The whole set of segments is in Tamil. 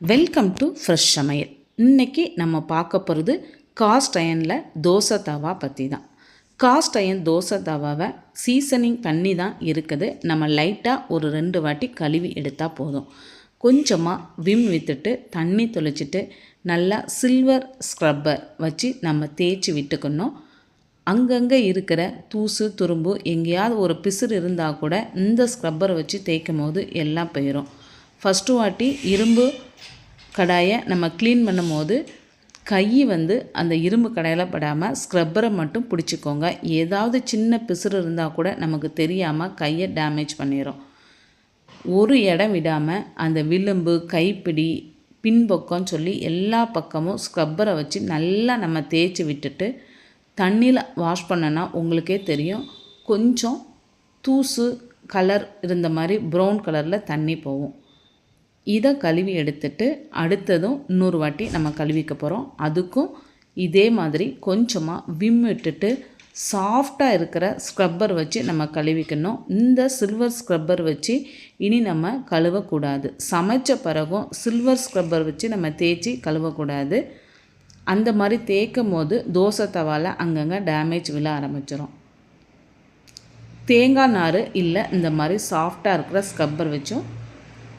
வெல்கம் டு ஃப்ரெஷ் சமையல் இன்னைக்கு நம்ம பார்க்க போகிறது காஸ்ட் அயனில் தோசை தவா பற்றி தான் காஸ்ட் அயன் தோசை தவாவை சீசனிங் பண்ணி தான் இருக்குது. நம்ம லைட்டாக ஒரு ரெண்டு வாட்டி கழுவி எடுத்தால் போதும். கொஞ்சமாக விம் விற்றுட்டு தண்ணி தொளிச்சிட்டு நல்லா சில்வர் ஸ்க்ரப்பர் வச்சு நம்ம தேய்ச்சி விட்டுக்கணும். அங்கங்கே இருக்கிற தூசு துரும்பு எங்கேயாவது ஒரு பிசுறு இருந்தால் கூட இந்த ஸ்க்ரப்பரை வச்சு தேய்க்கும் போது எல்லாம் போயிடும் ஃபஸ்ட்டு வாட்டி இரும்பு கடாயை நம்ம க்ளீன் பண்ணும் போது கை வந்து அந்த இரும்பு கடையில் படாமல் ஸ்க்ரப்பரை மட்டும் பிடிச்சிக்கோங்க. ஏதாவது சின்ன பிசுறு இருந்தால் கூட நமக்கு தெரியாமல் கையை டேமேஜ் பண்ணிடும் ஒரு இடம் விடாமல் அந்த விளிம்பு கைப்பிடி பின்பக்கம் சொல்லி எல்லா பக்கமும் ஸ்க்ரப்பரை வச்சு நல்லா நம்ம தேய்ச்சி விட்டுட்டு தண்ணியில் வாஷ் பண்ணனா உங்களுக்கே தெரியும். கொஞ்சம் தூசு கலர் இருந்த மாதிரி ப்ரௌன் கலரில் தண்ணி போகும். இதை கழுவி எடுத்துட்டு அடுத்ததும் இன்னொரு வாட்டி நம்ம கழுவிக்க போகிறோம் அதுக்கும் இதே மாதிரி கொஞ்சமாக விம் விட்டுட்டு சாஃப்டாக இருக்கிற ஸ்க்ரப்பர் வச்சு நம்ம கழுவிக்கணும். இந்த சில்வர் ஸ்க்ரப்பர் வச்சு இனி நம்ம கழுவக்கூடாது. சமைச்ச பிறகும் சில்வர் ஸ்க்ரப்பர் வச்சு நம்ம தேய்ச்சி கழுவக்கூடாது. அந்த மாதிரி தேய்க்கும் போது தோசை தவால அங்கங்கே டேமேஜ் விழ ஆரம்பிச்சிடும் தேங்காய் நார் இல்லை இந்த மாதிரி சாஃப்டாக இருக்கிற ஸ்க்ரப்பர் வச்சும்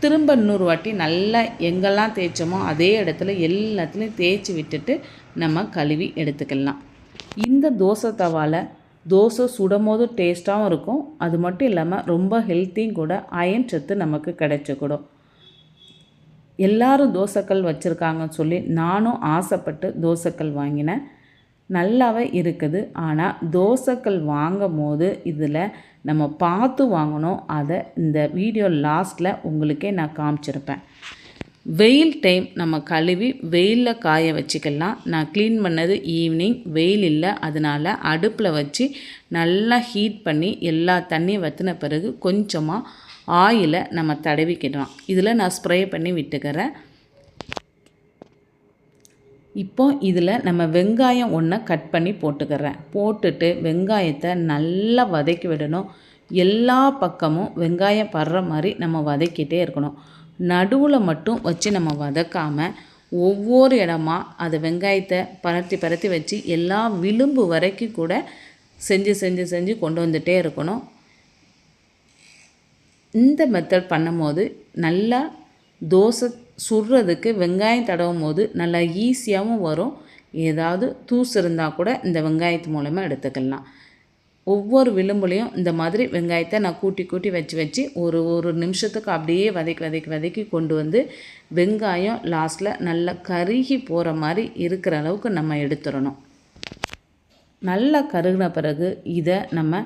திரும்ப இன்னொரு வாட்டி நல்லா எங்கெல்லாம் தேய்ச்சோமோ அதே இடத்துல எல்லாத்துலேயும் தேய்ச்சி விட்டுட்டு நம்ம கழுவி எடுத்துக்கலாம். இந்த தோசை தவால தோசை சுடும் போது டேஸ்ட்டாகவும் இருக்கும். அது மட்டும் இல்லாமல் ரொம்ப ஹெல்த்தியும் கூட அயன் சத்து நமக்கு கிடைச்சிக்கூடும். எல்லாரும் தோசைக்கல் வச்சுருக்காங்கன்னு சொல்லி நானும் ஆசைப்பட்டு தோசைக்கல் வாங்கினேன். நல்லாவே இருக்குது. ஆனால் தோசைக்கல் வாங்கும் போது இதில் நம்ம பார்த்து வாங்கணும். அதை இந்த வீடியோ லாஸ்ட்டில் உங்களுக்கே நான் காமிச்சிருப்பேன். வெயில் டைம் நம்ம கழுவி வெயிலில் காய வச்சுக்கலாம். நான் க்ளீன் பண்ணது ஈவினிங் வெயில் இல்லை. அதனால் அடுப்பில் வச்சு நல்லா ஹீட் பண்ணி எல்லா தண்ணியும் வற்றின பிறகு கொஞ்சமாக ஆயிலை நம்ம தடவிக்கிடலாம் இதில் நான் ஸ்ப்ரே பண்ணி விட்டுக்கிறேன். இப்போ இதில் நம்ம வெங்காயம் ஒன்றை கட் பண்ணி போட்டுக்கிறேன். போட்டுட்டு வெங்காயத்தை நல்லா வதக்கி விடணும். எல்லா பக்கமும் வெங்காயம் படுற மாதிரி நம்ம வதக்கிட்டே இருக்கணும். நடுவில் மட்டும் வச்சு நம்ம வதக்காமல் ஒவ்வொரு இடமா அது வெங்காயத்தை பரத்தி பரத்தி வச்சு எல்லா விளிம்பு வரைக்கும் கூட செஞ்சு செஞ்சு செஞ்சு கொண்டு வந்துகிட்டே இருக்கணும். இந்த மெத்தட் பண்ணும்போது நல்லா தோசை சுடுறதுக்கு வெங்காயம் தடவும் போது நல்லா ஈஸியாகவும் வரும். ஏதாவது தூசு இருந்தால் கூட இந்த வெங்காயத்து மூலமாக எடுத்துக்கலாம். ஒவ்வொரு விளிம்புலையும் இந்த மாதிரி வெங்காயத்தை நான் கூட்டி கூட்டி வச்சு வச்சு ஒரு ஒரு நிமிஷத்துக்கு அப்படியே வதக்கி வதக்கி வதக்கி கொண்டு வந்து வெங்காயம் லாஸ்ட்டில் நல்லா கருகி போகிற மாதிரி இருக்கிற அளவுக்கு நம்ம எடுத்துடணும். நல்லா கருகின பிறகு இதை நம்ம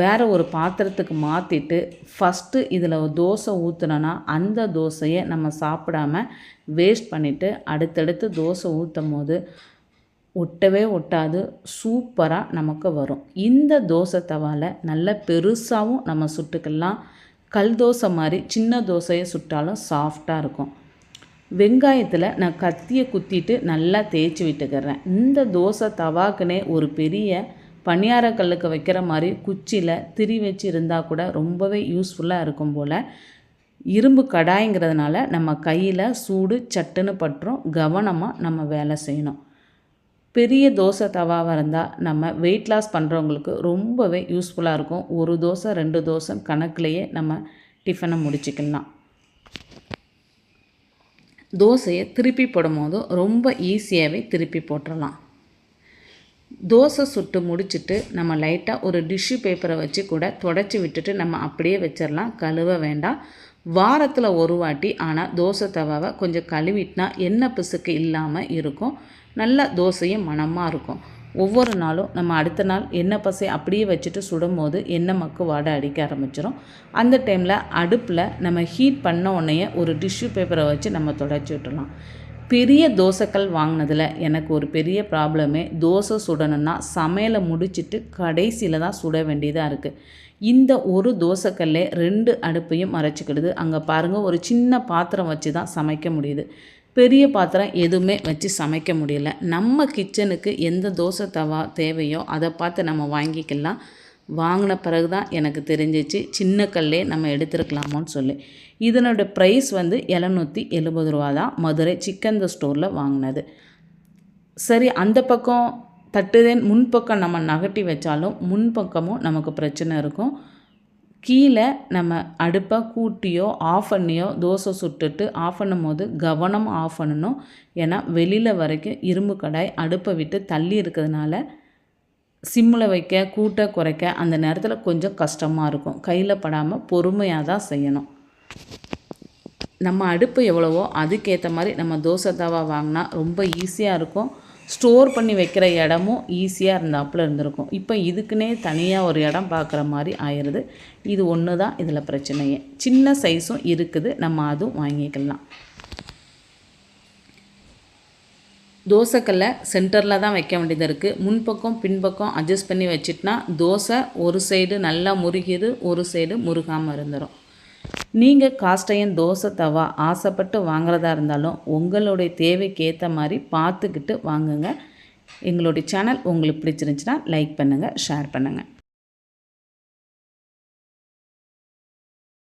வேறு ஒரு பாத்திரத்துக்கு மாற்றிட்டு ஃபஸ்ட்டு இதில் தோசை ஊற்றுனோன்னா அந்த தோசையை நம்ம சாப்பிடாம வேஸ்ட் பண்ணிவிட்டு அடுத்தடுத்து தோசை ஊற்றும் போது ஒட்டவே ஒட்டாது சூப்பராக நமக்கு வரும். இந்த தோசை தவால நல்ல பெருசாகவும் நம்ம சுட்டுக்கலாம். கல் தோசை மாதிரி சின்ன தோசையை சுட்டாலும் சாஃப்டாக இருக்கும். வெங்காயத்தில் நான் கத்தியை குத்திட்டு நல்லா தேய்ச்சி விட்டுக்கிறேன். இந்த தோசை தவாக்குனே ஒரு பெரிய பணியார கல்லுக்கு வைக்கிற மாதிரி குச்சியில் திரி வச்சு இருந்தால் கூட ரொம்பவே யூஸ்ஃபுல்லாக இருக்கும் போல். இரும்பு கடாய்ங்கிறதுனால நம்ம கையில் சூடு சட்டுன்னு பட்டுரும். கவனமாக நம்ம வேலை செய்யணும். பெரிய தோசை தவாவாக இருந்தால் நம்ம வெயிட் லாஸ் பண்ணுறவங்களுக்கு ரொம்பவே யூஸ்ஃபுல்லாக இருக்கும். ஒரு தோசை ரெண்டு தோசை கணக்குலேயே நம்ம டிஃபனை முடிச்சுக்கலாம். தோசையை திருப்பி போடும்போது ரொம்ப ஈஸியாகவே திருப்பி போட்டுடலாம் தோசை சுட்டு முடிச்சுட்டு நம்ம லைட்டாக ஒரு டிஷ்யூ பேப்பரை வச்சு கூட தொடச்சி விட்டுட்டு நம்ம அப்படியே வச்சிடலாம் கழுவ வேண்டாம். வாரத்தில் ஒரு வாட்டி ஆனால் தோசை தவாவை கொஞ்சம் கழுவிட்டினா எண்ணெய் பிசுக்கு இல்லாமல் இருக்கும். நல்ல தோசையும் மணமாக இருக்கும். ஒவ்வொரு நாளும் நம்ம அடுத்த நாள் எண்ணெய் பசை அப்படியே வச்சுட்டு சுடும் போது எண்ணெய் மக்கு வாடை அடிக்க ஆரம்பிச்சிடும் அந்த டைமில் அடுப்பில் நம்ம ஹீட் பண்ண உடனே ஒரு டிஷ்யூ பேப்பரை வச்சு நம்ம தொடச்சி விட்டுலாம் பெரிய தோசைக்கல் வாங்கினதில் எனக்கு ஒரு பெரிய ப்ராப்ளமே தோசை சுடணும்னா சமையலை முடிச்சுட்டு கடைசியில் தான் சுட வேண்டியதாக இருக்குது இந்த ஒரு தோசைக்கல்லே ரெண்டு அடுப்பையும் மறைச்சிக்கிடுது அங்கே பாருங்கள் ஒரு சின்ன பாத்திரம் வச்சு தான் சமைக்க முடியுது. பெரிய பாத்திரம் எதுவுமே வச்சு சமைக்க முடியல. நம்ம கிச்சனுக்கு எந்த தோசை தவா தேவையோ அதை பார்த்து நம்ம வாங்கிக்கலாம். வாங்கின பிறகு தான் எனக்கு தெரிஞ்சிச்சு சின்ன கல்லே நம்ம எடுத்துருக்கலாமோன்னு சொல்லி. இதனோட ப்ரைஸ் வந்து எழுநூற்றி எழுபது ரூபா தான் மதுரை சிக்கன் ஸ்டோரில் வாங்கினது. சரி அந்த பக்கம் தட்டுதேன் முன்பக்கம் நம்ம நகட்டி வச்சாலும் முன்பக்கமும் நமக்கு பிரச்சனை இருக்கும். கீழே நம்ம அடுப்பை கூட்டியோ ஆஃப் பண்ணியோ தோசை சுட்டுட்டு ஆஃப் பண்ணும் போது கவனம் ஆஃப் பண்ணணும். ஏன்னா வெளியில் வரைக்கும் இரும்பு கடாய் அடுப்பை விட்டு தள்ளி இருக்கிறதுனால சிம்மில் வைக்க கூட்ட குறைக்க அந்த நேரத்தில் கொஞ்சம் கஷ்டமாக இருக்கும். கையில் படாமல் பொறுமையாக தான் செய்யணும். நம்ம அடுப்பு எவ்வளவோ அதுக்கேற்ற மாதிரி நம்ம தோசை தவா வாங்கினா ரொம்ப ஈஸியாக இருக்கும். ஸ்டோர் பண்ணி வைக்கிற இடமும் ஈஸியாக இருந்தாப்புல இருந்திருக்கும். இப்போ இதுக்குன்னே தனியாக ஒரு இடம் பார்க்குற மாதிரி ஆயிடுது இது ஒன்று தான் இதில் பிரச்சனையே. சின்ன சைஸும் இருக்குது. நம்ம அதுவும் வாங்கிக்கலாம். தோசைக்கல்லை சென்டரில் தான் வைக்க வேண்டியது இருக்குது முன்பக்கம் பின்பக்கம் அட்ஜஸ்ட் பண்ணி வச்சிட்டினா தோசை ஒரு சைடு நல்லா முருகிது ஒரு சைடு முருகாமல் இருந்துடும் நீங்கள் காஸ்டையன் தோசை தவா ஆசைப்பட்டு வாங்குறதா இருந்தாலும் உங்களுடைய தேவைக்கு ஏற்ற மாதிரி பார்த்துக்கிட்டு வாங்குங்க. எங்களுடைய சேனல் உங்களுக்கு பிடிச்சிருந்துச்சுன்னா லைக் பண்ணுங்கள் ஷேர் பண்ணுங்கள்